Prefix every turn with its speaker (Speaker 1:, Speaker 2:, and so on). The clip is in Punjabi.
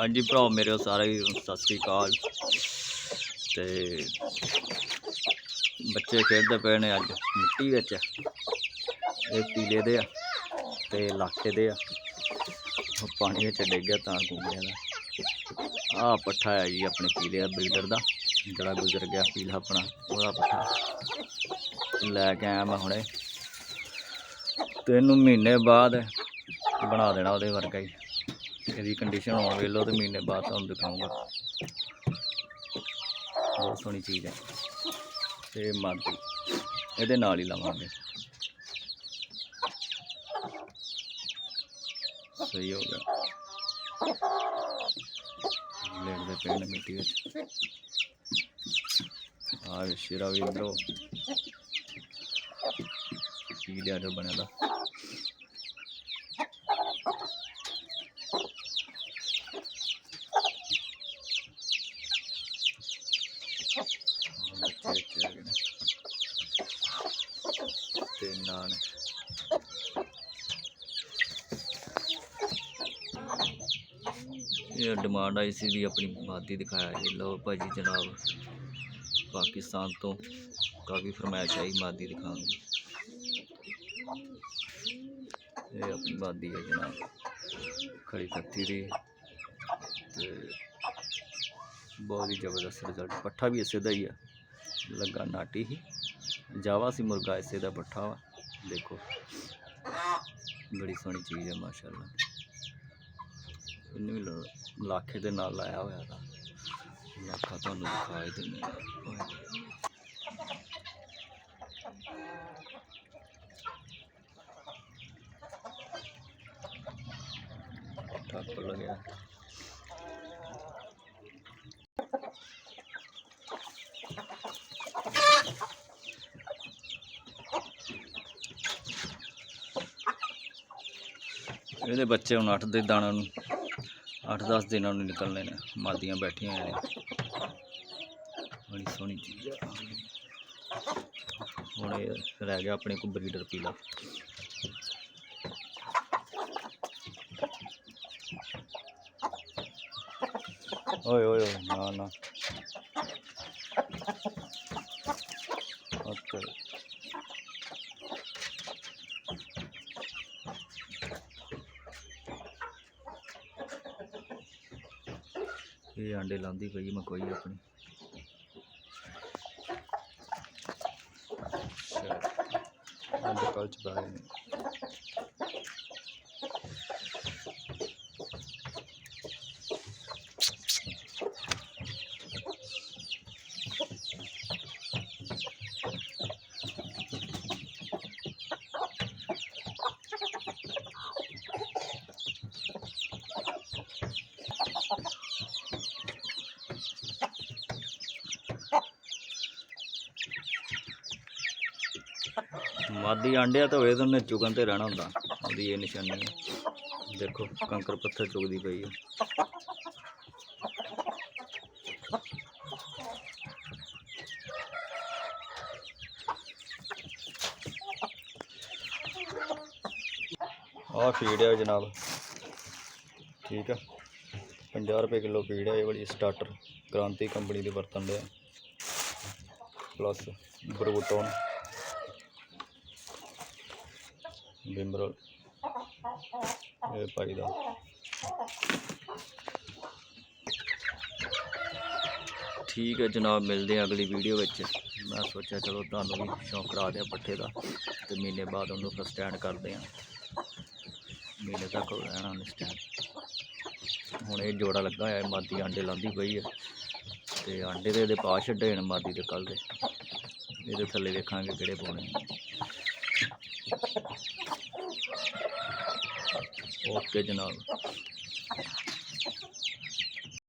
Speaker 1: ਹਾਂਜੀ ਭਰਾ, ਮੇਰੇ ਸਾਰੇ ਹੀ ਸਤਿ ਸ੍ਰੀ ਅਕਾਲ। ਤੇ ਬੱਚੇ ਖੇਡਦੇ ਪਏ ਨੇ ਅੱਜ, ਮਿੱਟੀ ਵਿੱਚ। ਇਹ ਪੀਲੇ ਦੇ ਆ ਤੇ ਲਾਖੇ ਦੇ ਆ। ਪਾਣੀ ਵਿੱਚ ਡਿੱਗ ਗਿਆ ਤਾਂ ਗੁੰਗਿਆ ਦਾ ਆਹ ਪੱਠਾ ਹੈ ਜੀ ਆਪਣੇ ਪੀਲੇ ਆ, ਬਰੀਡਰ ਦਾ। ਜਿਹੜਾ ਗੁਜ਼ਰ ਗਿਆ ਪੀਲਾ ਆਪਣਾ, ਉਹਦਾ ਪੱਠਾ। ਲੈ ਕੇ ਆਇਆ ਮੈਂ ਹੁਣੇ। ਤੇ ਮਹੀਨੇ ਬਾਅਦ ਬਣਾ ਦੇਣਾ ਉਹਦੇ ਵਰਗਾ ਹੀ। ਇਹਦੀ ਕੰਡੀਸ਼ਨ ਹੋਣ ਵੇਲੋ ਤੇ ਮਹੀਨੇ ਬਾਅਦ ਤੁਹਾਨੂੰ ਦਿਖਾਉਂਗਾ। ਬਹੁਤ ਸੋਹਣੀ ਚੀਜ਼ ਹੈ। ਤੇ ਮਾਦੀ, ਇਹਦੇ ਨਾਲ ਹੀ ਲਾਵਾਂਗੇ। ਸਹੀ ਹੋ ਗਿਆ। ਲੇਟ ਦੇ ਨੇ ਮਿੱਟੀ ਵਿੱਚ। ਆ ਸ਼ੇਰਾ ਵੀ ਇਧਰੋਂ ਕੀ ਲਿਆ ਜੋ ਬਣਿਆ ਦਾ ਬੱਚੇ ਇੱਥੇ ਹੈਗੇ ਨੇ ਤੇ ਨਾਲ ਇਹ ਡਿਮਾਂਡ ਆਈ ਸੀ ਵੀ ਆਪਣੀ ਮਾਦੀ ਦਿਖਾਇਆ ਜੀ। ਲਓ ਭਾਜੀ ਜਨਾਬ, ਪਾਕਿਸਤਾਨ ਤੋਂ ਕਾਫੀ ਫਰਮਾਇਸ਼ ਆਈ ਮਾਦੀ ਦਿਖਾਉਣ ਦੀ। ਇਹ ਆਪਣੀ ਮਾਦੀ ਹੈ ਜਨਾਬ, ਖੜੀ ਕੱਤੀ ਦੀ ਤੇ ਬਹੁਤ ਹੀ ਜ਼ਬਰਦਸਤ ਰਿਜ਼ਲਟ ਪੱਠਾ ਵੀ ਇਸੇ ਦਾ ਹੀ ਆ। ਲੱਗਾ ਨਾਟੀ ਹੀ। ਜਾਵਾ ਸੀ ਮੁਰਗਾ, ਇਸੇ ਦਾ ਪੱਠਾ ਵਾ। ਦੇਖੋ, ਬੜੀ ਸੋਹਣੀ ਚੀਜ਼ ਹੈ ਮਾਸ਼ਾਅੱਲਾ। ਇਹਨੂੰ ਵੀ ਲਾਖੇ ਦੇ ਨਾਲ ਲਾਇਆ ਹੋਇਆ ਦਾ ਲਾਖਾ ਤੁਹਾਨੂੰ ਦਿਖਾ ਦਿੰਦੇ ਠੱਪ ਲੱਗਿਆ ਇਹਦੇ ਬੱਚੇ ਹੁਣ 8 ਦੇ ਦਾਣਾ ਨੂੰ 8-10 ਦਿਨਾਂ ਨੂੰ ਨਿਕਲਣੇ ਨੇ, ਮਾਦੀਆਂ ਬੈਠੀਆਂ ਨੇ। ਬੜੀ ਸੋਹਣੀ ਚੀਜ਼ ਆ। ਹੁਣ ਇਹ ਰਹਿ ਗਿਆ ਆਪਣੇ ਕੋਲ ਬਰੀਡਰ ਪੀਲਾ ਓਏ ਓਏ ਓਏ, ਨਾ ਨਾ। ਓਕੇ। ਇਹ ਆਂਡੇ ਲਾਉਂਦੀ ਪਈ ਮਕੋਈ ਆਪਣੀ। ਅੰਡੇ ਕੱਲ ਚ ਪਾਏ ਨੇ। ਮਾਦੀ ਆਂਡਿਆ ਤਾਂ ਹੋਏ ਤਾਂ ਉਹਨੇ ਚੁਗਣ ਤੇ ਰਹਿਣਾ ਹੁੰਦਾ। ਉਹਦੀ ਇਹ ਨਿਸ਼ਾਨੀ। ਹੈ ਦੇਖੋ, ਕੰਕਰ ਪੱਥਰ ਚੁਗਦੀ ਪਈ ਹੈ ਆਹ ਫੀਡ ਹੈ ਜਨਾਬ। ਠੀਕ ਆ। 50 ਰੁਪਏ ਕਿਲੋ ਫੀਡ ਹੈ ਇਹ ਵਾਲੀ ਸਟਾਰਟਰ ਕ੍ਰਾਂਤੀ ਕੰਪਨੀ ਦੇ ਵਰਤਣ ਦੇ ਪਲੱਸ ਬਰੂਟੋਨ ਬਿੰਬਰਲ ਇਹ ਭਾਈ ਦਾ ਠੀਕ ਹੈ ਜਨਾਬ, ਮਿਲਦੇ ਆ ਅਗਲੀ ਵੀਡੀਓ ਵਿੱਚ। ਮੈਂ ਸੋਚਿਆ ਚਲੋ ਤੁਹਾਨੂੰ ਵੀ ਸ਼ੌਂਕ ਕਰਾ ਦਿਆਂ ਪੱਠੇ ਦਾ, ਤੇ ਮਹੀਨੇ ਬਾਅਦ ਉਹਨੂੰ ਫਿਰ ਸਟੈਂਡ ਕਰਦੇ ਆ ਮਹੀਨੇ ਤੱਕ ਰਹਿਣਾ ਉਹਨੇ ਸਟੈਂਡ ਹੁਣ ਇਹ ਜੋੜਾ ਲੱਗਾ ਹੋਇਆ ਹੈ ਮਾਦੀ ਆਂਡੇ ਲਾਉਂਦੀ ਪਈ ਹੈ। ਤੇ ਆਂਡੇ ਦੇ ਇਹਦੇ ਪਾ ਛੱਡੇ ਨੇ ਮਾਦੀ ਦੇ ਕੱਲ ਦੇ। ਇਹਦੇ ਥੱਲੇ ਵੇਖਾਂਗੇ ਕਿਹੜੇ ਪਾਉਣੇ ਓਕੇ ਜਨਾਬ